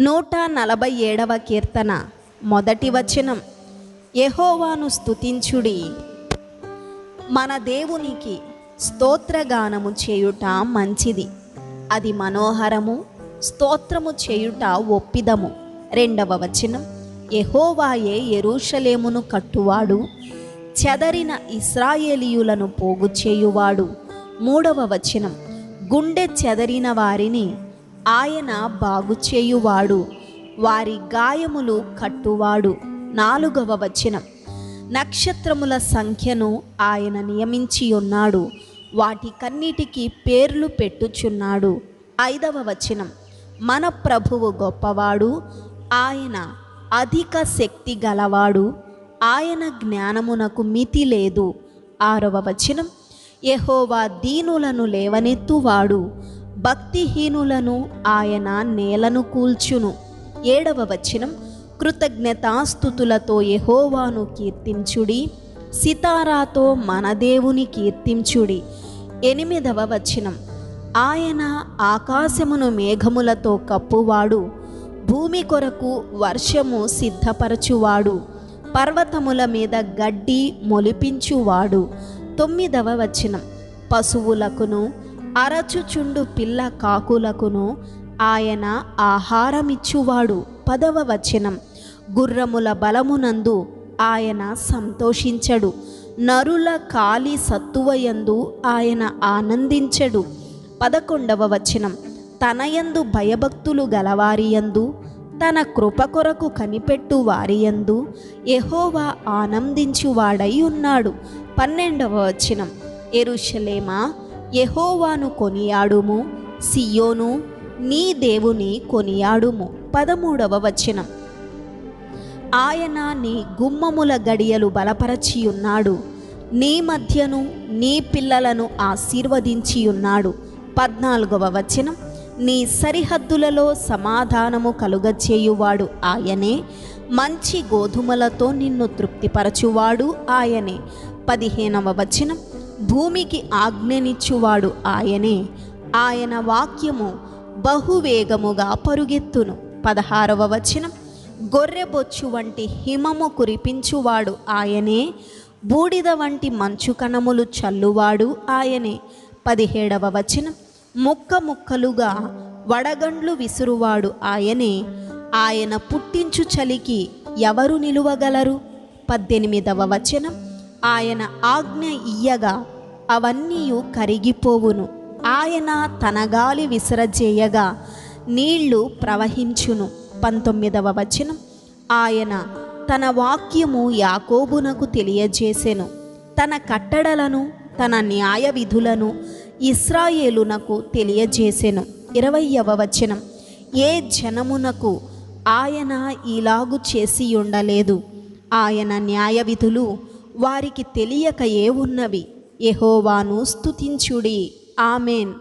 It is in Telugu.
నూట నలభై ఏడవ కీర్తన మొదటి వచనం. యహోవాను స్తుతించుడి. మన దేవునికి స్తోత్రగానము చేయుట మంచిది. అది మనోహరము స్తోత్రము చేయుట ఒప్పిదము. రెండవ వచనం. యహోవాయే ఎరూషలేమును కట్టువాడు చెదరిన ఇస్రాయేలీయులను పోగు చేయువాడు మూడవ వచనం. గుండె చెదరిన వారిని ఆయన బాగు చేయువాడు వారి గాయములు కట్టువాడు. నాలుగవ వచనం. నక్షత్రముల సంఖ్యను ఆయన నియమించి ఉన్నాడు వాటికన్నిటికీ పేర్లు పెట్టుచున్నాడు. ఐదవ వచనం. మన ప్రభువు గొప్పవాడు ఆయన అధిక శక్తి గలవాడు ఆయన జ్ఞానమునకు మితి లేదు. ఆరవ వచనం. యహోవా దీనులను లేవనెత్తువాడు భక్తిహీనులను ఆయన నేలను కూల్చును. ఏడవ వచనం కృతజ్ఞతాస్థుతులతో యహోవాను కీర్తించుడి సితారాతో మన దేవుని కీర్తించుడి. ఎనిమిదవ వచనం ఆయన ఆకాశమును మేఘములతో కప్పువాడు భూమి కొరకు వర్షము సిద్ధపరచువాడు పర్వతముల మీద గడ్డి మొలిపించువాడు. తొమ్మిదవ వచనం పశువులకును అరచుచుండు పిల్ల కాకులకును ఆయన ఆహారమిచ్చువాడు. పదవ వచనం. గుర్రముల బలమునందు ఆయన సంతోషించడు. నరుల కాలి సత్తువయందు ఆయన ఆనందించడు. పదకొండవ వచనం. తనయందు భయభక్తులు గలవారియందు తన కృప కొరకు కనిపెట్టు వారియందు యెహోవా ఆనందించువాడై ఉన్నాడు. పన్నెండవ వచనం. ఎరుషలేమా యహోవాను కొనియాడుము సియోను నీ దేవుని కొనియాడుము. పదమూడవ వచనం. ఆయన నీ గుమ్మముల గడియలు బలపరచియున్నాడు. నీ మధ్యను నీ పిల్లలను ఆశీర్వదించియున్నాడు. పద్నాలుగవ వచనం. నీ సరిహద్దులలో సమాధానము కలుగచేయువాడు ఆయనే. మంచి గోధుమలతో నిన్ను తృప్తిపరచువాడు ఆయనే. పదిహేనవ వచనం. భూమికి ఆజ్ఞనిచ్చువాడు ఆయనే. ఆయన వాక్యము బహువేగముగా పరుగెత్తును. పదహారవ వచనం. గొర్రెబొచ్చు వంటి హిమము కురిపించువాడు ఆయనే. బూడిద వంటి మంచు కణములు చల్లువాడు ఆయనే. పదిహేడవ వచనం. ముక్క ముక్కలుగా వడగండ్లు విసురువాడు ఆయనే. ఆయన పుట్టించు చలికి ఎవరు నిలువగలరు? పద్దెనిమిదవ వచనం. ఆయన ఆజ్ఞ ఇయ్యగా అవన్నీ కరిగిపోవును. ఆయన తన గాలి విసరజేయగా నీళ్ళు ప్రవహించును. పంతొమ్మిదవ వచనం. ఆయన తన వాక్యము యాకోబునకు తెలియజేసెను. తన కట్టడలను తన న్యాయ విధులను ఇస్రాయేలునకు తెలియజేసెను. ఇరవయవ వచనం. ఏ జనమునకు ఆయన ఇలాగు చేసి ఉండలేదు ఆయన న్యాయ విధులు వారికి తెలియక ఏ ఉన్నవి యెహోవాను స్తుతించుడి. ఆమెన్.